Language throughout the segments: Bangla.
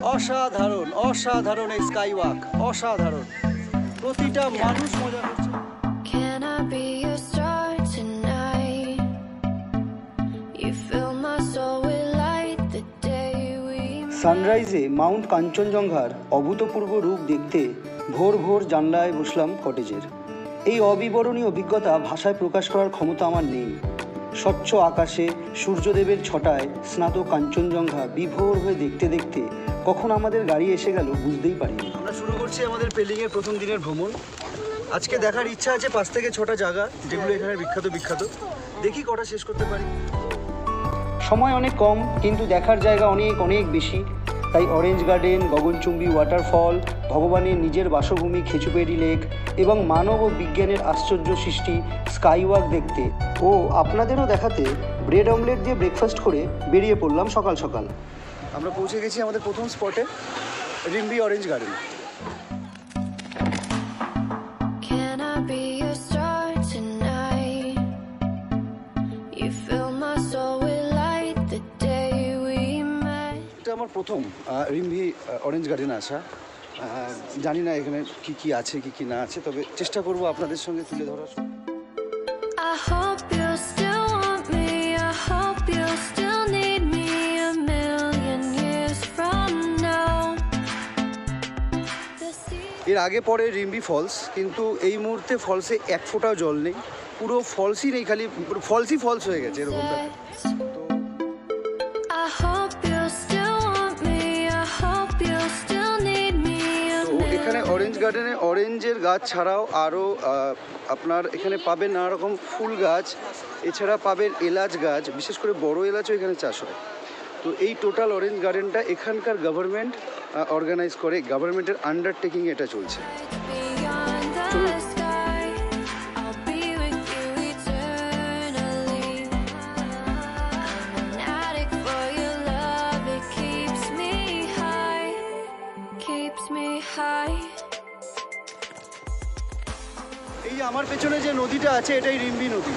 অসাধারণ অসাধারণ এই স্কাই ওয়াক অসাধারণ। প্রতিটা মানুষ মজা করছে। সানরাইজে মাউন্ট কাঞ্চনজঙ্ঘার অভূতপূর্ব রূপ দেখতে ভোর ভোর জানলায় বসলাম কটেজের। এই অবিবরণীয় অভিজ্ঞতা ভাষায় প্রকাশ করার ক্ষমতা আমার নেই। স্বচ্ছ আকাশে সূর্যদেবের ছটায় স্নাত কাঞ্চনজঙ্ঘা বিভোর হয়ে দেখতে দেখতে কখন আমাদের গাড়ি এসে গেল বুঝতেই পারিনি। আমরা শুরু করছি আমাদের পেলিংয়ের প্রথম দিনের ভ্রমণ। আজকে দেখার ইচ্ছা আছে পাঁচ থেকে ছটা জায়গা যেগুলো এখানে বিখ্যাত বিখ্যাত। দেখি কটা শেষ করতে পারি। সময় অনেক কম কিন্তু দেখার জায়গা অনেক অনেক বেশি। তাই অরেঞ্জ গার্ডেন গগনচুম্বী ওয়াটারফল ভগবানের নিজের বাসভূমি খেচুপেরি লেক এবং মানব ও বিজ্ঞানের আশ্চর্য সৃষ্টি স্কাইওয়াক দেখতে। ও আপনাদেরও দেখাতে ব্রেড অমলেট দিয়ে ব্রেকফাস্ট করে বেরিয়ে পড়লাম সকাল সকাল। আমরা পৌঁছে গেছি আমাদের প্রথম স্পটে রিম্বি অরেঞ্জ গার্ডেন. এটা আমার প্রথম রিম্বি অরেঞ্জ গার্ডেন আসা। জানি না এখানে কি কি আছে কি কি না আছে তবে চেষ্টা করব আপনাদের সঙ্গে তুলে ধরার। এর আগে পরে রিম্বি ফলস কিন্তু এই মুহূর্তে ফলসে এক ফোঁটাও জল নেই। পুরো ফলসই নেই খালি ফলসই ফলস হয়ে গেছে এরকম এখানে অরেঞ্জ গার্ডেনে অরেঞ্জের গাছ ছাড়াও আরও আপনার এখানে পাবেন নানা রকম ফুল গাছ এছাড়া পাবেন এলাচ গাছ বিশেষ করে বড় এলাচও এখানে চাষ হয়। তো এই টোটাল অরেঞ্জ গার্ডেনটা এখানকার গভর্নমেন্ট অর্গানাইজ করে গভর্নমেন্টের আন্ডারটেকিং এটা চলছে। আমার পেছনে যে নদীটা আছে এটাই রিম্বি নদী।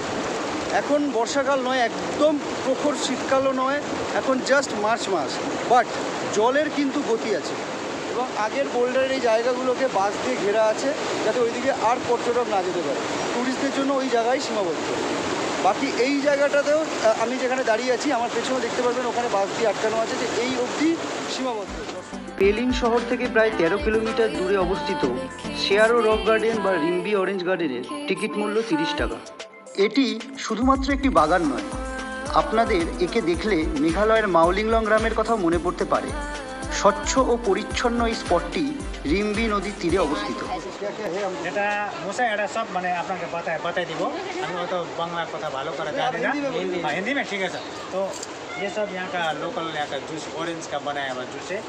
এখন বর্ষাকাল নয়, একদম প্রখর শীতকালও নয়, এখন জাস্ট মার্চ মাস। বাট জলের কিন্তু গতি আছে। এবং আগের বোল্ডারের এই জায়গাগুলোকে বাস দিয়ে ঘেরা আছে, যাতে ওইদিকে আর পর্যটক না যেতে পারে। ট্যুরিস্টদের জন্য ওই জায়গায় সীমাবদ্ধ। বাকি এই জায়গাটাতেও আমি যেখানে দাঁড়িয়ে আছি, আমার পেছনে দেখতে পারবেন ওখানে বাস দিয়ে আটকানো আছে যে এই অবধি সীমাবদ্ধ। পেলিং শহর থেকে প্রায় তেরো কিলোমিটার দূরে অবস্থিত শেয়ারো রক গার্ডেন বা রিম্বি অরেঞ্জ গার্ডেনের টিকিট মূল্য তিরিশ টাকা। এটি শুধুমাত্র একটি বাগান নয় আপনাদের একে দেখলে মেঘালয়ের মাওলিংলং গ্রামের কথাও মনে পড়তে পারে স্বচ্ছ ও পরিচ্ছন্ন এই স্পটটি রিম্বি নদীর তীরে অবস্থিত এটা মশাই এটা সব মানে আপনাকে বাতায় বাতাই দিব আমি অত বাংলা কথা ভালো করে জানি ना हाँ, हिंदी में ठीक है सर तो ये सब यहाँ का लोकल यहाँ का जूस ऑरेंज का बनाया हुआ जूस है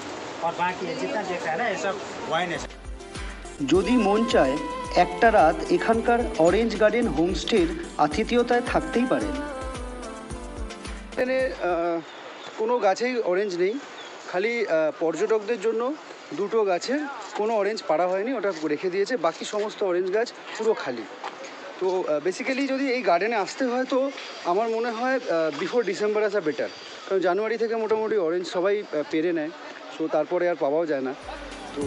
और बाकी ये जितना देखा है ना ये सब वाइन है सर যদি মন চায় একটা রাত এখানকার অরেঞ্জ গার্ডেন হোমস্টের আতিথেয়তায় থাকতেই পারেন এখানে কোনো গাছেই অরেঞ্জ নেই। খালি পর্যটকদের জন্য দুটো গাছে কোনো অরেঞ্জ পাড়া হয়নি, ওটা রেখে দিয়েছে। বাকি সমস্ত অরেঞ্জ গাছ পুরো খালি। তো বেসিক্যালি যদি এই গার্ডেনে আসতে হয়, তো আমার মনে হয় বিফোর ডিসেম্বর আসা বেটার কারণ জানুয়ারি থেকে মোটামুটি অরেঞ্জ সবাই পেরে নেয়। সো তারপরে আর পাওয়াও যায় না। তো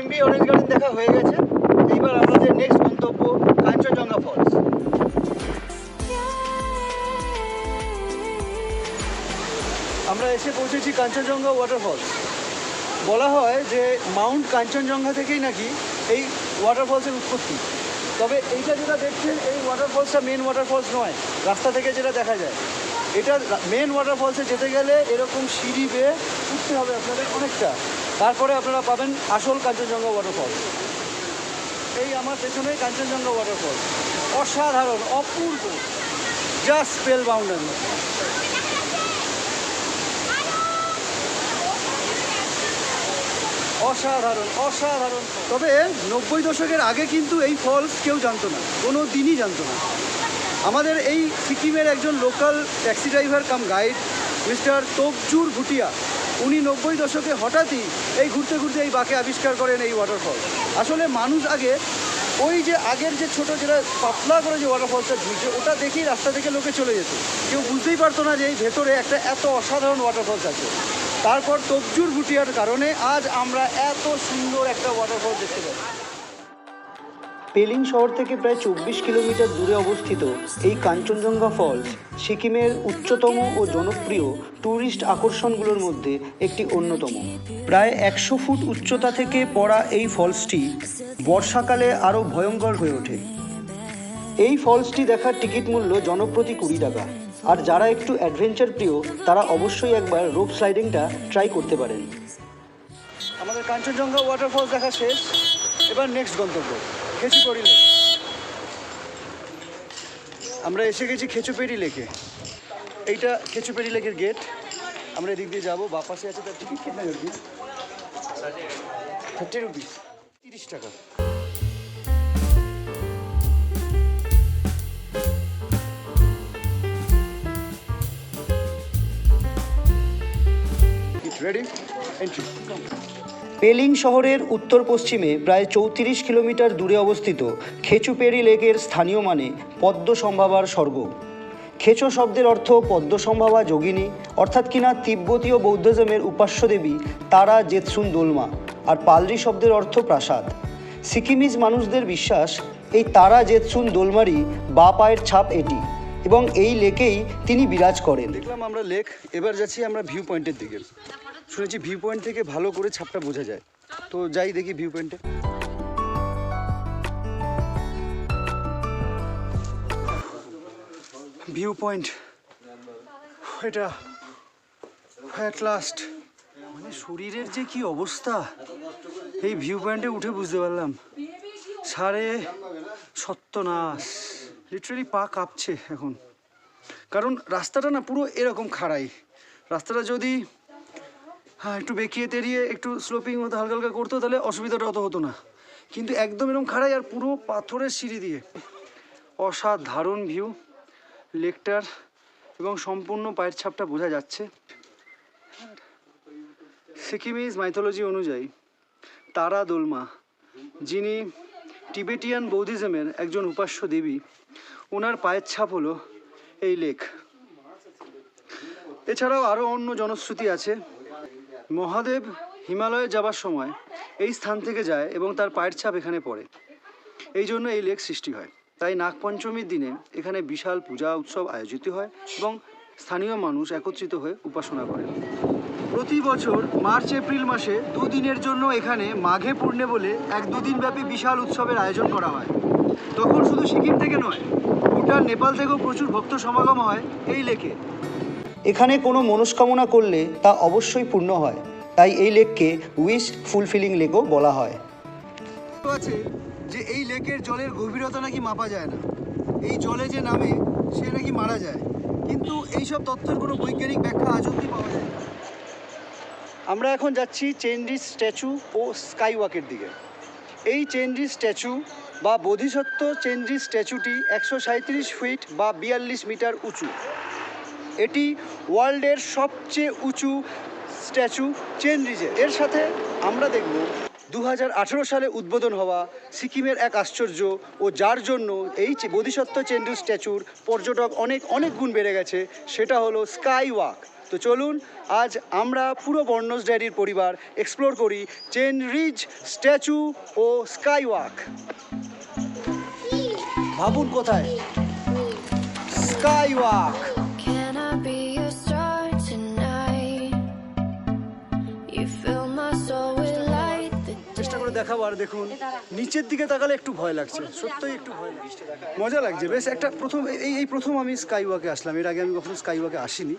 রিম্বি অরেঞ্জ গার্ডেন দেখা হয়ে গেছে। এইবার আমাদের নেক্সট গন্তব্য কাঞ্চনজঙ্ঘা ফলস আমরা এসে পৌঁছেছি কাঞ্চনজঙ্ঘা ওয়াটারফলস বলা হয় যে মাউন্ট কাঞ্চনজঙ্ঘা থেকেই নাকি এই ওয়াটারফলসের উৎপত্তি। তবে এইটা যেটা দেখছেন, এই ওয়াটারফলসটা মেন ওয়াটারফলস নয়, রাস্তা থেকে যেটা দেখা যায়। এটা মেন ওয়াটারফলসে যেতে গেলে এরকম সিঁড়ি বেয়ে উঠতে হবে আপনাদের অনেকটা। তারপরে আপনারা পাবেন আসল কাঞ্চনজঙ্ঘা ওয়াটারফলস এই আমার পেছনে কাঞ্চনজঙ্ঘা ওয়াটারফল অসাধারণ, অপূর্ব। জাস্ট স্পেল বাউন্ডারি অসাধারণ অসাধারণ। তবে নব্বই দশকের আগে কিন্তু এই ফলস কেউ জানতো না, কোনো দিনই জানতো না। আমাদের এই সিকিমের একজন local taxi driver cum guide mister Topjur Bhutia উনি নব্বই দশকে হঠাৎই এই ঘুরতে ঘুরতে এই বাঁকে আবিষ্কার করেন এই ওয়াটারফল আসলে মানুষ আগে ওই যে আগের যে ছোটো যেটা পাতলা করে যে ওয়াটারফলসটা ঝুলছে, ওটা দেখেই রাস্তা থেকে লোকে চলে যেত। কেউ বুঝতেই পারতো না যে এই ভেতরে একটা এত অসাধারণ ওয়াটারফলস আছে। তারপর তবজুর ভুটিয়ার কারণে আজ আমরা এত সুন্দর একটা ওয়াটারফল দেখতে পাই পেলিং শহর থেকে প্রায় চব্বিশ কিলোমিটার দূরে অবস্থিত এই কাঞ্চনজঙ্ঘা ফলস সিকিমের উচ্চতম ও জনপ্রিয় ট্যুরিস্ট আকর্ষণগুলোর মধ্যে একটি অন্যতম। প্রায় একশো ফুট উচ্চতা থেকে পড়া এই ফলসটি বর্ষাকালে আরও ভয়ঙ্কর হয়ে ওঠে। এই ফলসটি দেখার টিকিট মূল্য জনপ্রতি কুড়ি টাকা। আর যারা একটু অ্যাডভেঞ্চার প্রিয়, তারা অবশ্যই একবার রোপ স্লাইডিংটা ট্রাই করতে পারেন। আমাদের কাঞ্চনজঙ্ঘা ওয়াটারফলস দেখা শেষ। এবার নেক্সট গন্তব্য। খেচুপড়ি লেক আমরা এসে গেছি খেচু খেচুপেড়ি লেকে। এইটা খেচু খেচুপেড়ি লেকের গেট। আমরা এদিক দিয়ে যাব। বা পাশে আছে তার টিকিট কিনা রুপিস থার্টি রুপিস তিরিশ টাকা। রেডি এন্ট্রি পেলিং শহরের উত্তর পশ্চিমে প্রায় চৌত্রিশ কিলোমিটার দূরে অবস্থিত খেচুপেরি লেকের স্থানীয় মানে পদ্ম সম্ভাবার স্বর্গ। খেচো শব্দের অর্থ পদ্ম সম্ভাবা যোগিনী, অর্থাৎ কিনা তিব্বতীয় বৌদ্ধজমের উপাস্য দেবী তারা জেতসুন দোলমা, আর পালরি শব্দের অর্থ প্রাসাদ। সিকিমিজ মানুষদের বিশ্বাস, এই তারা জেতসুন দোলমারি বা পায়ের ছাপ এটি, এবং এই লেকেই তিনি বিরাজ করেন। দেখলাম আমরা লেক, এবার যাচ্ছি আমরা ভিউ পয়েন্টের দিকে। শুনেছি ভিউ পয়েন্ট থেকে ভালো করে ছাপটা বোঝা যায়। তো যাই দেখি ভিউ পয়েন্টে ভিউ পয়েন্ট এটা অ্যাট লাস্ট মানে শরীরের যে কি অবস্থা? এই ভিউ পয়েন্টে উঠে বুঝতে পারলাম। সাড়ে সত্যনাশ। লিটারেলি পা কাঁপছে এখন। কারণ রাস্তাটা না পুরো এরকম খাড়াই। রাস্তাটা যদি হ্যাঁ একটু বেঁকিয়ে তেরিয়ে একটু স্লোপিং মতো হালকা হালকা করতো, তাহলে অসুবিধাটা অত হতো না। কিন্তু একদম এরকম খাড়াই আর পুরো পাথরের সিঁড়ি দিয়ে। অসাধারণ ভিউ লেকটার এবং সম্পূর্ণ পায়ের ছাপটা বোঝা যাচ্ছে। সিকিমিজ মাইথোলজি অনুযায়ী, তারা দোলমা, যিনি টিবেটিয়ান বৌদ্ধিজমের একজন উপাস্য দেবী ওনার পায়ের ছাপ হলো এই লেক। এছাড়াও আরও অন্য জনশ্রুতি আছে। মহাদেব হিমালয়ে যাবার সময় এই স্থান থেকে যায় এবং তার পায়ের ছাপ এখানে পড়ে। এই জন্য এই লেক সৃষ্টি হয়। তাই নাগপঞ্চমীর দিনে এখানে বিশাল পূজা উৎসব আয়োজিত হয় এবং স্থানীয় মানুষ একত্রিত হয়ে উপাসনা করে। প্রতি বছর মার্চ, এপ্রিল মাসে দুদিনের জন্য এখানে মাঘে পূর্ণে বলে এক দুদিন ব্যাপী বিশাল উৎসবের আয়োজন করা হয়। তখন শুধু সিকিম থেকে নয় ভুটান নেপাল থেকেও প্রচুর ভক্ত সমাগম হয় এই লেকে। এখানে কোনো মনস্কামনা করলে তা অবশ্যই পূর্ণ হয়। তাই এই লেককে উইশ ফুলফিলিং লেকও বলা হয়। আছে যে এই লেকের জলের গভীরতা নাকি মাপা যায় না। এই জলে যে নামে সে নাকি মারা যায়। কিন্তু এইসব তথ্যের কোনো বৈজ্ঞানিক ব্যাখ্যা আজ অব্দি পাওয়া যায় না আমরা এখন যাচ্ছি চেনরিজ স্ট্যাচু ও স্কাই ওয়াকের দিকে। এই চেনরিজ স্ট্যাচু বা বোধিসত্ত্ব চেনরিজ স্ট্যাচুটি একশো সাঁত্রিশ ফিট বা বিয়াল্লিশ মিটার উঁচু। এটি ওয়ার্ল্ডের সবচেয়ে উঁচু স্ট্যাচু চেনরিজের এর সাথে আমরা দেখব দু হাজার আঠেরো সালে উদ্বোধন হওয়া সিকিমের এক আশ্চর্য ও যার জন্য এই বোধিসত্ত্ব চেন্ডু স্ট্যাচুর পর্যটক অনেক অনেক গুণ বেড়ে গেছে সেটা হলো স্কাই ওয়াক তো চলুন আজ আমরা পুরো বর্ণস ড্যাডির পরিবার এক্সপ্লোর করি চেন রিজ স্ট্যাচু ও স্কাই ওয়াক ভাবুন কোথায়? স্কাই ওয়াক দেখাবো আর দেখুন নিচের দিকে তাকালে একটু ভয় লাগছে। সত্যিই একটু ভয় লাগছে। মজা লাগছে। বেশ একটা প্রথম এই এই প্রথম আমি স্কাই ওয়াকে আসলাম। এর আগে আমি কখনো স্কাই ওয়াকে আসিনি।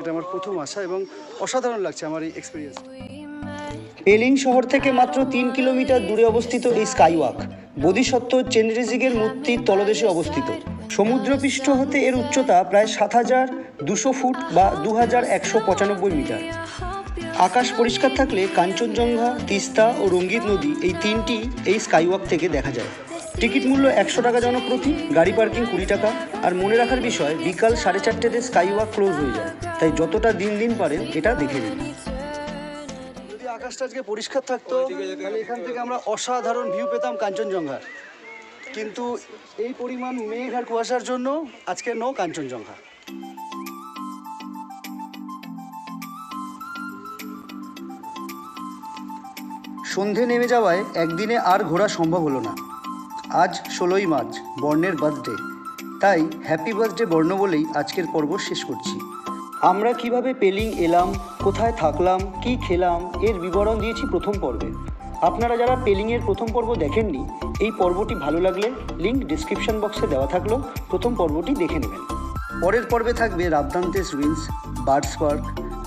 এটা আমার প্রথম আসা এবং অসাধারণ লাগছে আমার এই এক্সপিরিয়েন্স. পেলিং শহর থেকে মাত্র তিন কিলোমিটার দূরে অবস্থিত এই স্কাইওয়াক বোধিসত্ত্ব চেনরিজিগের মূর্তির তলদেশে অবস্থিত। সমুদ্রপৃষ্ঠ হতে এর উচ্চতা প্রায় সাত হাজার দুশো ফুট বা দু হাজার একশো পঁচানব্বই মিটার। আকাশ পরিষ্কার থাকলে কাঞ্চনজঙ্ঘা, তিস্তা ও রঙ্গিত নদী এই তিনটি এই স্কাইওয়াক থেকে দেখা যায়। টিকিট মূল্য একশো টাকা জনপ্রতি, গাড়ি পার্কিং কুড়ি টাকা, আর মনে রাখার বিষয়, বিকাল সাড়ে চারটেতে স্কাইওয়াক ক্লোজ হয়ে যায়। তাই যতটা দিন দিন পারেন, এটা দেখে নিন। যদি আকাশটা আজকে পরিষ্কার থাকতো, তাহলে এখান থেকে আমরা অসাধারণ ভিউ পেতাম কাঞ্চনজঙ্ঘার। কিন্তু এই পরিমাণ মেঘ আর কুয়াশার জন্য আজকে নো কাঞ্চনজঙ্ঘা। সন্ধে নেমে যাওয়ায় একদিনে আর ঘোরা সম্ভব হলো না। আজ ষোলোই মার্চ, বর্ণের বার্থডে তাই হ্যাপি বার্থডে বর্ণ বলেই আজকের পর্ব শেষ করছি। আমরা কীভাবে পেলিং এলাম, কোথায় থাকলাম, কি খেলাম, এর বিবরণ দিয়েছি প্রথম পর্বে। আপনারা যারা পেলিংয়ের প্রথম পর্ব দেখেননি, এই পর্বটি ভালো লাগলে লিঙ্ক ডিসক্রিপশন বক্সে দেওয়া থাকল, প্রথম পর্বটি দেখে নেবেন। পরের পর্বে থাকবে রাবদান্তেস রুইন্স বার্ডস পার্ক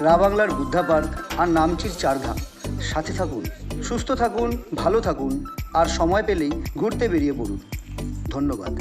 রা বাংলার বুদ্ধা পার্ক আর নামচির চারধাম সাথে থাকুন। সুস্থ থাকুন ভালো থাকুন আর সময় পেলেই ঘুরতে বেরিয়ে পড়ুন। ধন্যবাদ।